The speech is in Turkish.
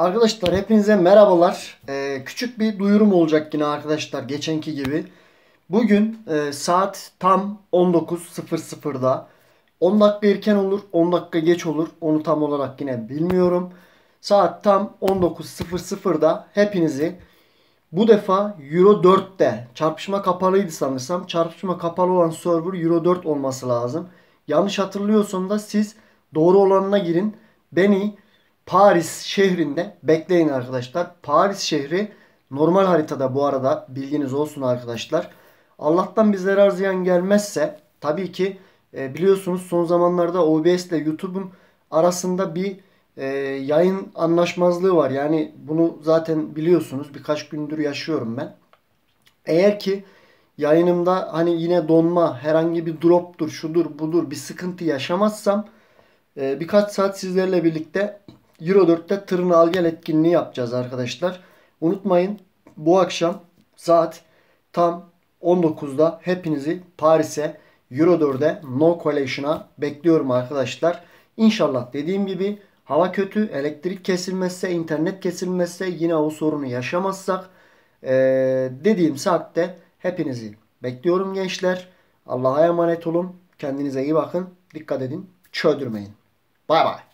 Arkadaşlar hepinize merhabalar. Ee, küçük bir duyurum olacak yine arkadaşlar geçenki gibi. Bugün e, saat tam 19.00'da. 10 dakika erken olur, 10 dakika geç olur. Onu tam olarak yine bilmiyorum. Saat tam 19.00'da hepinizi bu defa Euro 4'te çarpışma kapalıydı sanırsam. Çarpışma kapalı olan server Euro 4 olması lazım. Yanlış hatırlıyorsam da siz doğru olanına girin. Beni Paris şehrinde bekleyin arkadaşlar. Paris şehri normal haritada bu arada bilginiz olsun arkadaşlar. Allah'tan bir zarar ziyan gelmezse tabii ki e, biliyorsunuz son zamanlarda OBS ile YouTube'un arasında bir e, yayın anlaşmazlığı var. Yani bunu zaten biliyorsunuz birkaç gündür yaşıyorum ben. Eğer ki yayınımda hani yine donma herhangi bir droptur şudur budur bir sıkıntı yaşamazsam e, birkaç saat sizlerle birlikte Euro 4'te tırını al gel etkinliği yapacağız arkadaşlar. Unutmayın bu akşam saat tam 19'da hepinizi Paris'e Euro 4'e No Collection'a bekliyorum arkadaşlar. İnşallah dediğim gibi hava kötü, elektrik kesilmezse, internet kesilmezse yine o sorunu yaşamazsak ee, dediğim saatte hepinizi bekliyorum gençler. Allah'a emanet olun. Kendinize iyi bakın. Dikkat edin. Çöldürmeyin. Bay bay.